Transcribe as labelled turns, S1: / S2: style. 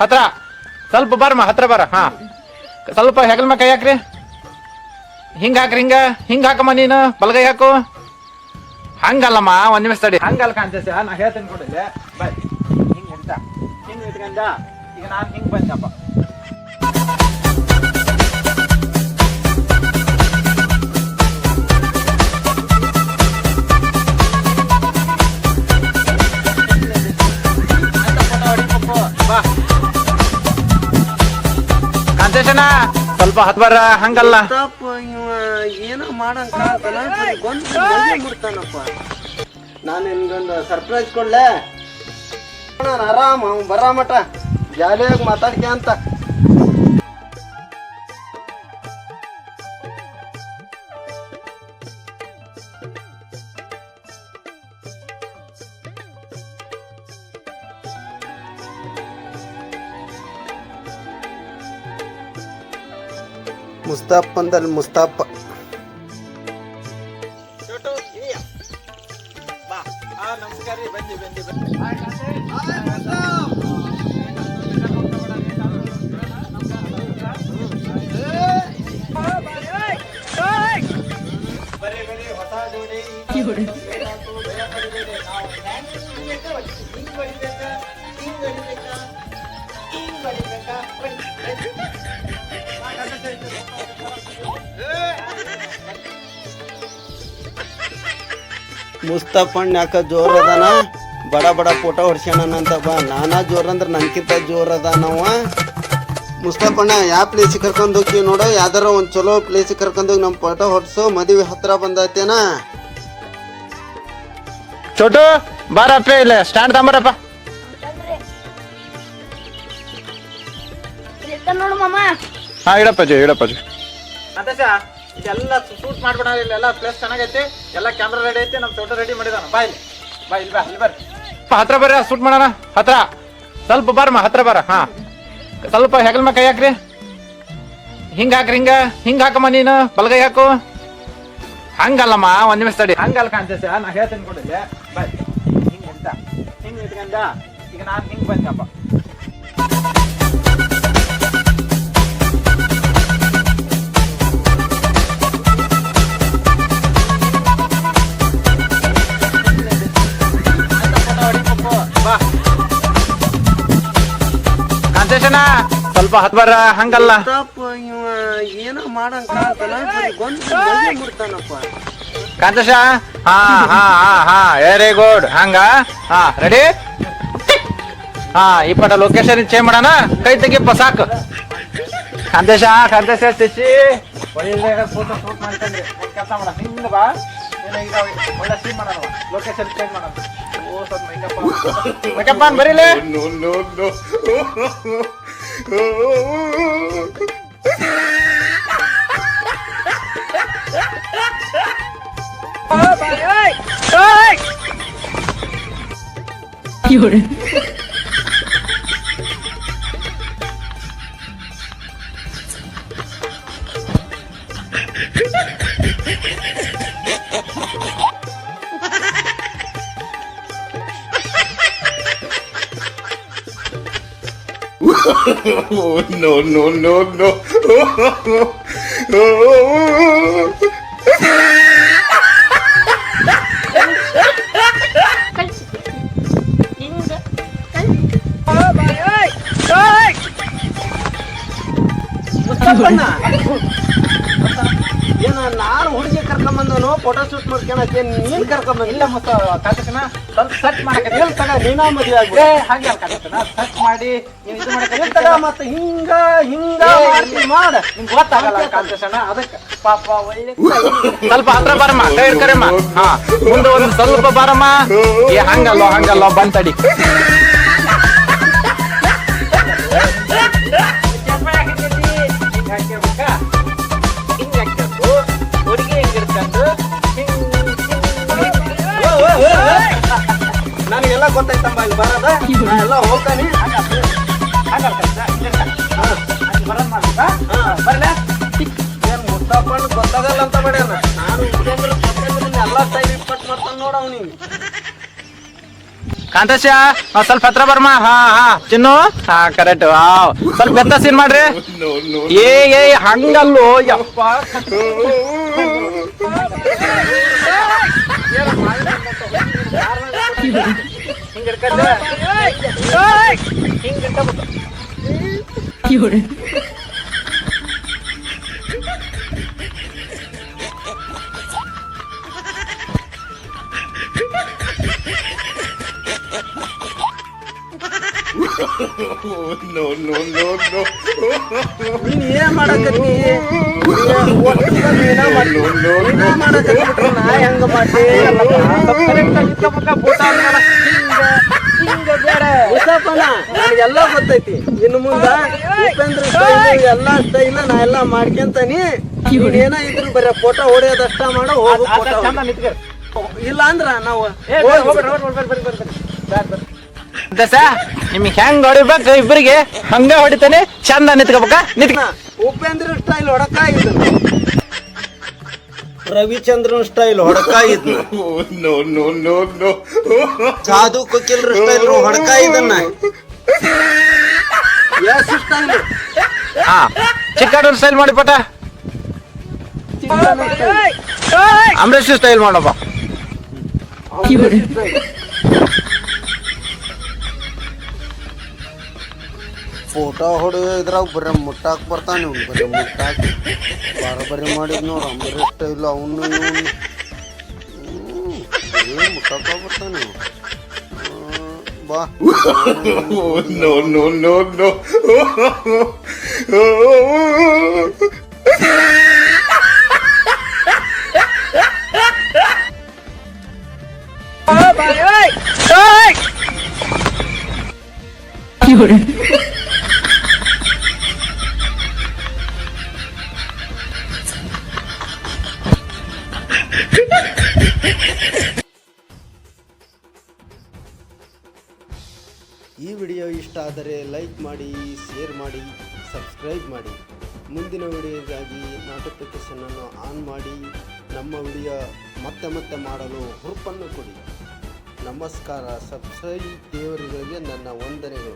S1: ಹತ್ರ. ಸ್ವಲ್ಪ ಬರಮ್ಮ ಹತ್ರ ಬರ, ಹಾ. ಸ್ವಲ್ಪ ಹೆಗಲ್ಮ ಕೈ ಹಾಕ್ರಿ. ಹಿಂಗ ಹಾಕ್ರಿ, ಹಿಂಗ. ಹಿಂಗ ಹಾಕಮ್ಮ ನೀನು, ಬಲಗೈ ಹಾಕು. ಹಂಗಲ್ಲಮ್ಮ, ಒಂದ್ ನಿಮಿಷ ತಡಿ. ಹಂಗಲ್ಲ ಕಾಣ್ತೇಸ ನಾ ಹೇಳ್ತೀನಿ ಕೊಡಿಲ್ಲ ಬಾಯ್ ಹಿಂಗ ಹಿಂಗ ಇಟ್ಕೊಂಡ ಈಗ ನಾನು ಹಿಂಗ ಬಂದಪ್ಪ ಕಾಂತೇಶನ ಸ್ವಲ್ಪ ಹತ್ ಬರ ಹಂಗಲ್ಲ.
S2: ತಪ್ಪ, ಇವ ಏನೋ ಮಾಡಂಗ್ ಕಾಣ್ತಲ್ಲ ಗೊಂದು ಮುಡ್ತಾನಪ್ಪ ನಾನು ನಿನ್ಗೊಂದು ಸರ್ಪ್ರೈಸ್ ಕೊಡ್ಲೆ? ಆರಾಮ್, ಅವ್ನು ಬರ ಮಟ ಜಾಲಿಯಾಗಿ ಮಾತಾಡ್ಕೆ ಅಂತ. ಮುಸ್ತಾಪ್ ಅಂದಲ್ಲಿ ಮುಸ್ತಾಪ್
S1: ನಮಸ್ಕಾರ ರೀ ಬನ್ನಿ ಬನ್ನಿ ಬನ್ನಿ
S2: ಮುಸ್ತಾಫ್ ಅಣ್ಣ ಯಾಕ ಜೋರ್ ಅದಾನ? ಬಡ ಬಡ ಫೋಟೋ ಹೊಡ್ಸ್ಯಾನಂತ ಬಾ. ನಾನಾ ಜೋರ್ ಅಂದ್ರೆ ನನ್ಕಿಂತ ಜೋರ್ ಅದಾನವ ಮುಸ್ತಾಫ್ ಅಣ್ಣ ಯಾವ ಪ್ಲೇಸಿಗೆ ಕರ್ಕೊಂಡು ಹೋಗ್ತೀವಿ ನೋಡು. ಯಾವ್ದಾರ ಒಂದು ಚಲೋ ಪ್ಲೇಸಿಗೆ ಕರ್ಕೊಂಡ್ ಹೋಗಿ ನಮ್ಮ ಫೋಟೋ ಹೊಡ್ಸು. ಮದುವೆ ಹತ್ರ ಬಂದೈತೇನ?
S1: ಚೋಟು ಬಾರಪ್ಪ ಇಲ್ಲ. ಸ್ಟ್ಯಾಂಡ್ ತಂಬರಪ್ಪ
S3: ನೋಡು ಮಾಮ.
S1: ಹಾ ಇಡಪ್ಪ ಜಿ ಇಡಪ್ಪ ಜಿ ಅಂತಸ ಇದೆಲ್ಲ ಶೂಟ್ ಮಾಡ್ಬಿಡ ಇಲ್ಲೆಲ್ಲ ಪ್ಲೇಸ್ ಚೆನ್ನಾಗೈತಿ ಎಲ್ಲ ಕ್ಯಾಮ್ರಾ ರೆಡಿ ಐತಿ ನಮ್ಮ ಫೋಟೋ ರೆಡಿ ಮಾಡಿದಾನ. ಬಾ ಇಲ್ಲಿ. ಬಾ ಇಲ್ಲಿ ಬಾ ಇಲ್ಲಿ ಬರ್ರಿ. ಹತ್ರ ಬರ್ರಿ ಶೂಟ್ ಮಾಡೋಣ. ಹತ್ರ. ಸ್ವಲ್ಪ ಬರ್ಮ ಹತ್ರ ಬರ ಹಾ. ಸ್ವಲ್ಪ ಹೆಗಲ್ ಮ ಕೈ ಹಾಕ್ರಿ. ಹಿಂಗ ಹಾಕ್ರಿ ಹಿಂಗ. ಹಿಂಗ ಹಾಕಮ್ಮ ನೀನು ಬಲಗೈ ಹಾಕು. ಹಂಗಲ್ಲಮ್ಮ ಒಂದ್ ನಿಮಿಷ ತಡಿ. ಹಂಗಲ್ಲ ಕಾಣ್ತೇಸ ನಾ ಹೇಳ್ತೀನಿ ಕೊಡಿಲ್ಲ ಬಾಯ್ ಹಿಂಗ ಹಿಂಗ ಇಟ್ಕೊಂಡ ಈಗ ನಾನು ಹಿಂಗ್ ಬಂದಪ್ಪ ಕಾಂತೇಶನ ಸ್ವಲ್ಪ ಹತ್ ಬರ, ಹಂಗಲ್ಲ.
S2: ಇವ ಏನೋ ಮಾಡಂಗ್ ಕಾಣ್ತಲ್ಲ ಗೊಂದು ಮುಡ್ತಾನಪ್ಪ
S1: ಕಾಂತೇಶ? ಹಾ ಹಾ ಹಾ ಹಾ ವೆರಿ ಗುಡ್ ಹಂಗ? ಹಾ ರೆಡಿ ಹಾ, ಈ ಪಟ ಲೊಕೇಶನ್ ಚೇಂಜ್ ಮಾಡೋಣ. ಕೈ ತೆಗಿಯಪ್ಪ ಸಾಕು. ಕಾಂತೇಶ ಕಾಂತೇಶ ಫೋಟೋ ಶೂಟ್ ಮಾಡ್ಕೊಂಡ್ರಿ ಕೆಲಸ ಮಾಡ. ಹಿಂದ ಬಾ. ಒಳ್ಳೆ ಸೀನ್ ಮಾಡೋಣ. ಲೊಕೇಶನ್ ಚೇಂಜ್ ಮಾಡೋಣ. ಓ ಸ್ವಲ್ಪ ಮೇಕಪ್ ಮೇಕಪ್ ಆನ್ ಬರೀಲೇ
S4: Oh, oh, no, no, no, no.
S3: Ôi, bà
S2: ơi! Ôi! Mất sắp à? ಏನ ನಾನು ಹುಡುಗಿ ಕರ್ಕೊಂಬಂದನು ಫೋಟೋ ಶೂಟ್ ಮಾಡ್ಕೊಳಕ್ಕೆ ನೀನ್ ಕರ್ಕೊಂಬಂದ
S1: ಇಲ್ಲ ಮತ್ತ ಕಾಕಸನ ಸ್ವಲ್ಪ ಸರ್ಚ್ ಮಾಡಕ್ಕೆ
S2: ಎಲ್ ತಗ ನೀನಾ ಮದ್ವೆ
S1: ಏ ಹಾಗೆ ಕಾಂತೇಶನ ಸರ್ಚ್ ಮಾಡಿ ನೀನ್ ಇದು ಮಾಡಕ್ಕೆ
S2: ತಗ ಮತ್ತೆ ಹಿಂಗ ಹಿಂಗ ಮಾಡ್ತಿ ಮಾಡ.
S1: ನಿಮ್ಗೆ ಗೊತ್ತಾಗಲ್ಲ ಕಾಕಸನ ಅದಕ್ಕೆ ಪಾಪ ಒಳ್ಳೆ ಸ್ವಲ್ಪ ಹತ್ರ ಬರಮ್ಮ ಕೈ ಕರೆಮ್ಮ. ಹಾ ಮುಂದೆ ಒಂದು ಸ್ವಲ್ಪ ಬರಮ್ಮ. ಏ ಹಂಗಲ್ಲ ಹಂಗಲ್ಲ ಬಂತಡಿ.
S2: ನನಗೆಲ್ಲ ಗೊತ್ತಾಯ್ತಮ್ಮ ಇಲ್ಲಿ ಬರದ ನಾ ಎಲ್ಲ ಹೋಗ್ತಾನೆ ಏನು ಮುಸ್ತಫಣ್ಣ ಗೊತ್ತಾಗಲ್ಲ ಅಂತ ಮಾಡ್ಯಾನ ನಾನು ಹುಡುಗಂದ್ರ ಎಲ್ಲ ಟೈಮ್ ಇಪ್ಪತ್ತು ಮಾಡ್ತಾನೆ ನೋಡ ಅವ್ನಿಗೆ
S1: ಕಾಂತೇಶ ಒಂದ್ ಸ್ವಲ್ಪ ಹತ್ರ ಬರ್ಮ ಹಾ ಹಾ ಚಿನ್ನು ಹಾ ಕರೆಕ್ಟ್ ವಾವ್ ಸ್ವಲ್ಪ ಬೆತ್ತ ಸೀನ್ ಮಾಡ್ರಿ. ಏ ಏ ಹಂಗಲ್ಲೋ ಯಪ್ಪ
S4: No, no, no, no.
S2: ನೀನ್ ಏನ್ ಮಾಡಕತ್ತಿ
S4: No, no, no.
S2: ನಾ ಹೆಂಗ ನನಗೆಲ್ಲ ಗೊತ್ತೈತಿ. ಇನ್ನು ಮುಂದ ಉಪೇಂದ್ರ ಸ್ಟೈಲ್ ಎಲ್ಲಾ ಸ್ಟೈಲ್ ನಾ ಎಲ್ಲಾ ಮಾಡ್ಕೊಂತಾನಿ. ಏನ ಇದ್ರು ಬರೀ ಫೋಟೋ ಹೊಡೆಯೋದಷ್ಟ ಮಾಡೋ ಹೋಗು ಫೋಟೋ. ಇಲ್ಲ ಅಂದ್ರ ನಾವು
S1: ಕಾಂತೇಶ ನಿಮಗೆ ಹೆಂಗ್ ಹೊಡಿಬೇಕು ಇಬ್ಬರಿಗೆ ಹಂಗ ಹೊಡಿತಾನೆ ಚಂದ ನಿತ್ಕೋಬೇಕ? ನಿತ್ಕ.
S2: ಉಪೇಂದ್ರ ಸ್ಟೈಲ್ ಹೊಡಕ ಇದು ರವಿಚಂದ್ರನ್ ಸ್ಟೈಲ್ ಹೊಡಕ ಇದು
S4: ನೋ ನೋ ನೋ no.
S2: ಸಾಧು ಕೊಕಿಲ್ರ ಸ್ಟೈಲ್ ಹೊಡಕ ಇದನ್ನ
S1: ಹಾ ಸ್ಟೈಲ್ ಮಾಡಿ ಪಟ. ಅಂಬರೀಶ್ ಸ್ಟೈಲ್ ಮಾಡಪ್ಪ.
S2: ಫೋಟೋ ಹೊಡೆಯೋ ಇದ್ರಾಗ ಬರೀ ಮುಟ್ಟಾಕ್ ಬರ್ತಾನೆ ಇವ್ನು ಬರೀ ಮುಟ್ಟಾಕ್. ಬರಬರಿ ಮಾಡಿದ್ ನೋಡು ಅಂಬರೀಶ್ ಸ್ಟೈಲ್ ಅವನು ಏನು ಮುಟ್ಟಾಕ ಬರ್ತಾನೆ ಬಾ.
S4: ನೋ ನೋ ನೋ no,
S2: ಆದರೆ ಲೈಕ್ ಮಾಡಿ ಶೇರ್ ಮಾಡಿ ಸಬ್ಸ್ಕ್ರೈಬ್ ಮಾಡಿ. ಮುಂದಿನ ವಿಡಿಯೋಗಾಗಿ ನೋಟಿಫಿಕೇಷನನ್ನು ಆನ್ ಮಾಡಿ. ನಮ್ಮ ವಿಡಿಯೋ ಮತ್ತೆ ಮತ್ತೆ ಮಾಡಲು ಹುರುಪನ್ನು ಕೊಡಿ. ನಮಸ್ಕಾರ. ಸಬ್ಸ್ಕ್ರೈಬ್ ದೇವರುಗಳಿಗೆ ನನ್ನ ವಂದನೆಗಳು.